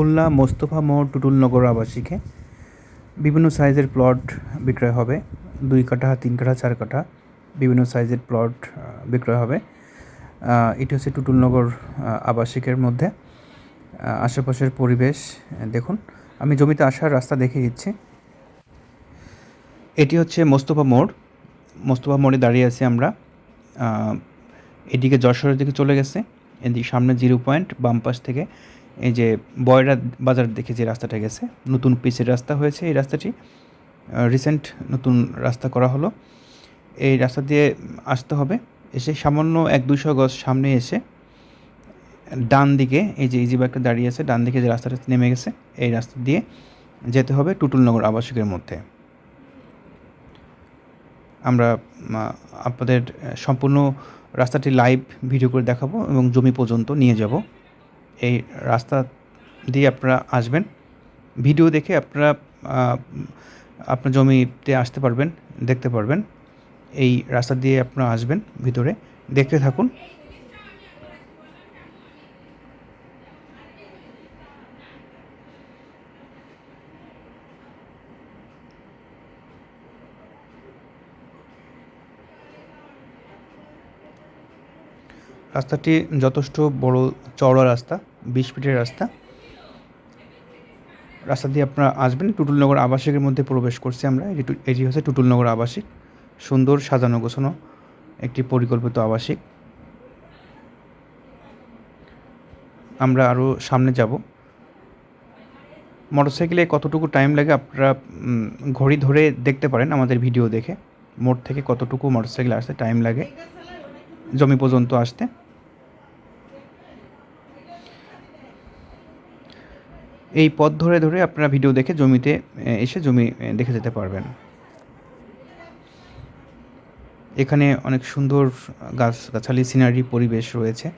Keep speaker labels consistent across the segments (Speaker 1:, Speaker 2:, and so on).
Speaker 1: খুলনা, মোস্তফা মোড়, টুটুলনগর আবাসিকে। বিভিন্ন সাইজের প্লট বিক্রয় হবে। দুই কাঠা, তিন কাঠা, চার কাঠা বিভিন্ন সাইজের প্লট বিক্রয় হবে। এটি হচ্ছে টুটুলনগর আবাসিকের মধ্যে। আশেপাশের পরিবেশ দেখুন। আমি জমিতে আসার রাস্তা দেখে দিচ্ছি। এটি হচ্ছে মোস্তফা মোড়। মোস্তফা মোড়ে দাঁড়িয়ে আছি আমরা। এদিকে যশোরের দিকে চলে গেছে। এদিকে সামনে জিরো পয়েন্ট, বাম পাশ থেকে এই যে বয়রা বাজার দেখে যে রাস্তাটা গেছে, নতুন পিচের রাস্তা হয়েছে এই রাস্তাটি। রিসেন্ট নতুন রাস্তা করা হলো। এই রাস্তা দিয়ে আসতে হবে। এসে সামান্য এক দুশো গজ সামনে এসে ডান দিকে এই যে ইজি বাইকটা দাঁড়িয়ে আছে, ডান দিকে যে রাস্তাটা নেমে গেছে, এই রাস্তা দিয়ে যেতে হবে টুটুলনগর আবাসিকের মধ্যে। আমরা আপনাদের সম্পূর্ণ রাস্তাটি লাইভ ভিডিও করে দেখাবো এবং জমি পর্যন্ত নিয়ে যাব। এই রাস্তা দিয়ে আপনারা আসবেন। ভিডিও দেখে আপনারা আপনার জমিতে আসতে পারবেন, দেখতে পারবেন। এই রাস্তা দিয়ে আপনারা আসবেন ভিতরে। দেখতে থাকুন। রাস্তাটি যথেষ্ট বড় চওড়া রাস্তা, বিশ ফিটের রাস্তা। রাস্তা দিয়ে আপনারা আসবেন, টুটুলনগর আবাসিকের মধ্যে প্রবেশ করছি আমরা। এটি এটি হচ্ছে টুটুলনগর আবাসিক। সুন্দর সাজানো গোছানো একটি পরিকল্পিত আবাসিক। আমরা আরও সামনে যাব। মোটরসাইকেলে কতটুকু টাইম লাগে আপনারা ঘড়ি ধরে দেখতে পারেন আমাদের ভিডিও দেখে। মোড় থেকে কতটুকু মোটরসাইকেল আসতে টাইম লাগে, জমি পর্যন্ত আসতে। এই পথ ধরে ধরে আপনারা ভিডিও দেখে জমিতে এসে জমি দেখে যেতে পারবেন। এখানে অনেক সুন্দর গাছ, গাছালি সিনারি পরিবেশ রয়েছে।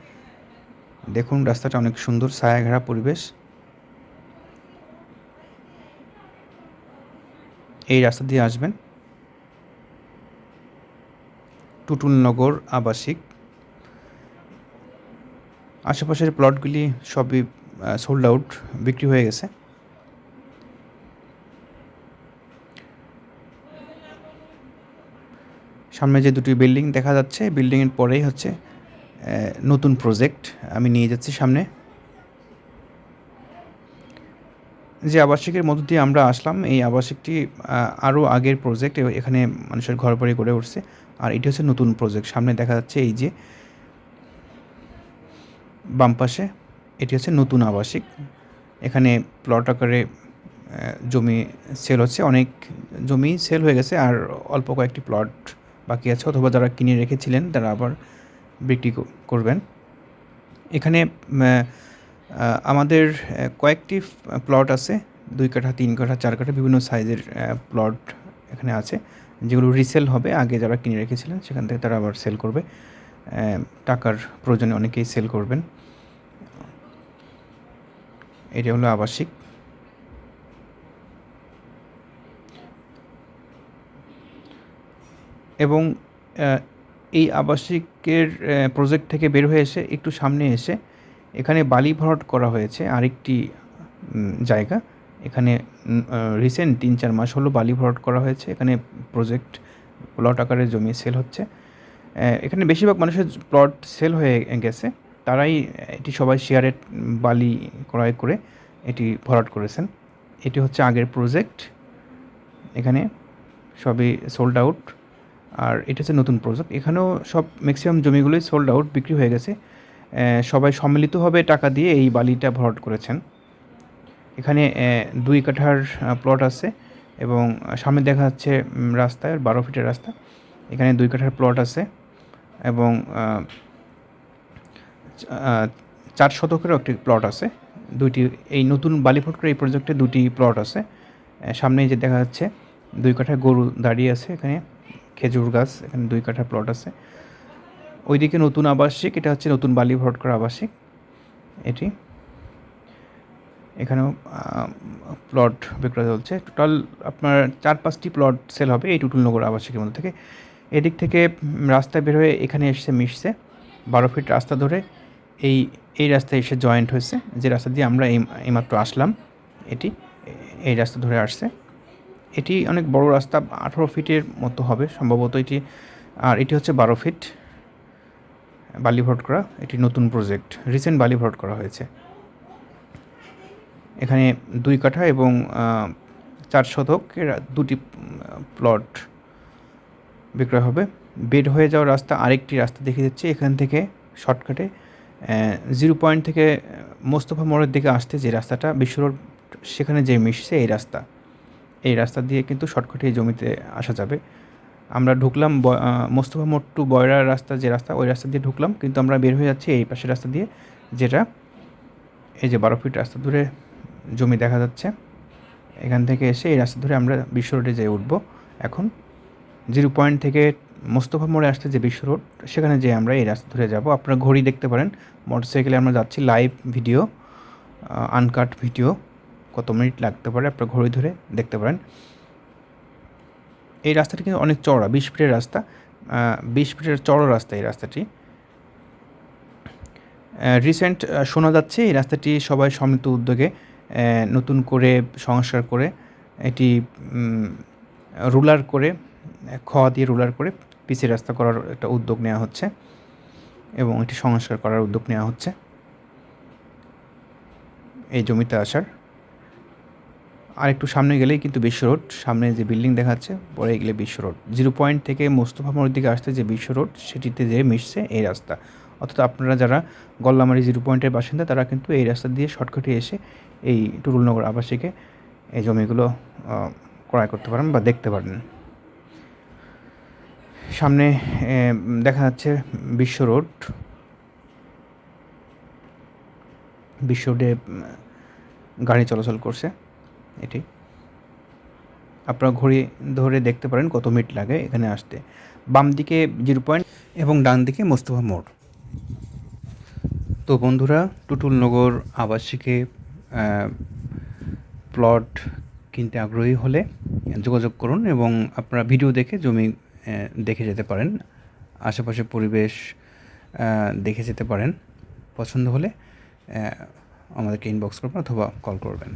Speaker 1: দেখুন, রাস্তাটা অনেক সুন্দর, ছায়াঘেরা পরিবেশ। এই রাস্তা দিয়ে আসবেন। টুটুলনগর আবাসিক। আশেপাশের প্লটগুলি সবই সোল্ড আউট বিক্রি হয়ে গেছে। সামনে যে দুটি বিল্ডিং দেখা যাচ্ছে বিল্ডিংয়ের পরেই হচ্ছে নতুন প্রজেক্ট আমি নিয়ে যাচ্ছি সামনে। যে আবাসিকের মধ্য দিয়ে আমরা আসলাম, এই আবাসিকটি আরও আগের প্রজেক্ট এখানে মানুষের ঘর বাড়ি গড়ে উঠছে, আর এটি হচ্ছে নতুন প্রজেক্ট সামনে দেখা যাচ্ছে এই যে বাম পাশে এটি হচ্ছে নতুন আবাসিক। এখানে প্লট আকারে জমি সেল হচ্ছে। অনেক জমি সেল হয়ে গেছে আর অল্প কয়েকটি প্লট বাকি আছে। অথবা যারা কিনে রেখেছিলেন, তারা আবার বিক্রি করবেন। এখানে আমাদের কয়েকটি প্লট আছে। দুই কাঠা, তিন কাঠা, চার কাঠা বিভিন্ন সাইজের প্লট এখানে আছে, যেগুলো রিসেল হবে। আগে যারা কিনে রেখেছিলেন, সেখান থেকে তারা আবার সেল করবে। টাকার প্রয়োজনে অনেকেই সেল করবেন। এটা হলো আবাসিক। এবং এই আবাসিকের প্রজেক্ট থেকে বের হয়ে এসে একটু সামনে এসে এখানে বালি ভরাট করা হয়েছে আরেকটি জায়গা। এখানে রিসেন্ট তিন চার মাস হলো বালি ভরাট করা হয়েছে। এখানে প্রজেক্ট প্লট আকারে জমি সেল হচ্ছে। এখানে বেশিরভাগ মানুষের প্লট সেল হয়ে গেছে। তারাই এটি সবাই শেয়ারে বালি ক্রয় করে এটি ভরাট করেছেন। এটি হচ্ছে আগের প্রজেক্ট। এখানে সবই সোল্ড আউট আর এটা হচ্ছে নতুন প্রজেক্ট। এখানেও সব ম্যাক্সিমাম জমিগুলোই সোল্ড আউট বিক্রি হয়ে গেছে। সবাই সম্মিলিতভাবে টাকা দিয়ে এই বালিটা ভরাট করেছেন। এখানে দুই কাঠার প্লট আছে এবং সামনে দেখা যাচ্ছে রাস্তায়, বারো ফিটের রাস্তা। এখানে দুই কাঠার প্লট আছে এবং চার শতকেরও একটি প্লট আছে। দুইটি এই নতুন বালিফটকের এই প্রজেক্টে দুটি প্লট আছে। সামনে যে দেখা যাচ্ছে দুই কাঠা গরু দাঁড়িয়ে আছে এখানে খেজুর গাছ এখানে দুই কাঠা প্লট আছে। ওইদিকে নতুন আবাসিক এটা হচ্ছে নতুন বালি ভরাট আবাসিক এটি। এখানেও প্লট বিক্রয় চলছে। টোটাল আপনার চার পাঁচটি প্লট সেল হবে এই টুটুলনগর আবাসিকের মধ্যে থেকে। এদিক থেকে উম, রাস্তায় বের হয়ে এখানে এসছে মিশছে। বারো ফিট রাস্তা ধরে এই এই রাস্তায় এসে জয়েন্ট হয়েছে। যে রাস্তা দিয়ে আমরা এই, এইমাত্র আসলাম, এটি, এই রাস্তা ধরে আসছে। এটি অনেক বড় রাস্তা, আঠারো ফিটের মতো হবে সম্ভবত এটি। আর এটি হচ্ছে বারো ফিট বালি ভরাট করা এটি নতুন প্রজেক্ট রিসেন্ট বালি ভরাট করা হয়েছে। এখানে দুই কাঠা এবং চার শতকের দুটি প্লট বিক্রয় হবে। বেড হয়ে যাওয়ার রাস্তা আরেকটি রাস্তা দেখে যাচ্ছে। এখান থেকে শর্টকাটে জিরো পয়েন্ট থেকে মোস্তফা মোড়ের দিকে আসতে যে রাস্তাটা, বিশ্ব রোড সেখানে যে মিশছে এই রাস্তা এই রাস্তা দিয়ে কিন্তু শর্টকাটে এই জমিতে আসা যাবে। আমরা ঢুকলাম মোস্তফা মোড় টু বয়রার রাস্তা যে রাস্তা, ওই রাস্তা দিয়ে ঢুকলাম, কিন্তু আমরা বের হয়ে যাচ্ছি এই পাশের রাস্তা দিয়ে, যেটা এই যে বারো ফিট রাস্তা ধরে জমি দেখা যাচ্ছে। এখান থেকে এসে এই রাস্তা ধরে আমরা বিশ্ব রোডে যেয়ে উঠবো। এখন জিরো পয়েন্ট থেকে মোস্তফা মোড়ে আসতে যে বিশ্ব রোড, সেখানে যেয়ে আমরা এই রাস্তা ধরে যাব। আপনারা ঘড়ি দেখতে পারেন। মোটরসাইকেলে আমরা যাচ্ছি, লাইভ ভিডিও আনকাট ভিডিও। কত মিনিট লাগতে পারে আপনারা ঘড়ি ধরে দেখতে পারেন। এই রাস্তাটি কিন্তু অনেক চড়া বিশ ফিটের রাস্তা। বিশ ফিটের চড়ো রাস্তা এই রাস্তাটি। রিসেন্ট শোনা যাচ্ছে এই রাস্তাটি সবাই সমিত উদ্যোগে নতুন করে সংস্কার করে, এটি রুলার করে, খ দিয়ে রুলার করে পিসি রাস্তা করার একটা উদ্যোগ নেওয়া হচ্ছে এবং এটি সংস্কার করার উদ্যোগ নেওয়া হচ্ছে। এই জমিতে আসার। আর একটু সামনে গেলেই কিন্তু বিশ্ব রোড, সামনে যে বিল্ডিং দেখাচ্ছে, পরে গেলে বিশ্ব রোড। জিরো পয়েন্ট থেকে মোস্তফা মোড়ের দিকে আসতে যে বিশ্ব রোড, সেটিতে যে মিশছে এই রাস্তা। অর্থাৎ আপনারা যারা গল্লামারি জিরো পয়েন্টের বাসিন্দা, তারা কিন্তু এই রাস্তা দিয়ে শর্টকাটে এসে এই টুরুলনগর আবাসিকে এই জমিগুলো ক্রয় করতে পারেন বা দেখতে পারেন। সামনে দেখা যাচ্ছে বিশ্ব রোড। বিশ্ব রোডে গাড়ি চলাচল করছে এটি। আপনারা ঘড়ি ধরে দেখতে পারেন কত মিনিট লাগে এখানে আসতে। বাম দিকে জিরো পয়েন্ট এবং ডান দিকে মোস্তফা মোড়। তো বন্ধুরা টুটুলনগর আবাসিকে প্লট কিনতে আগ্রহী হলে যোগাযোগ করুন এবং আপনারা ভিডিও দেখে জমি দেখে যেতে পারেন। আশেপাশে পরিবেশ দেখে যেতে পারেন। পছন্দ হলে আমাদেরকে ইনবক্স করবেন অথবা কল করবেন।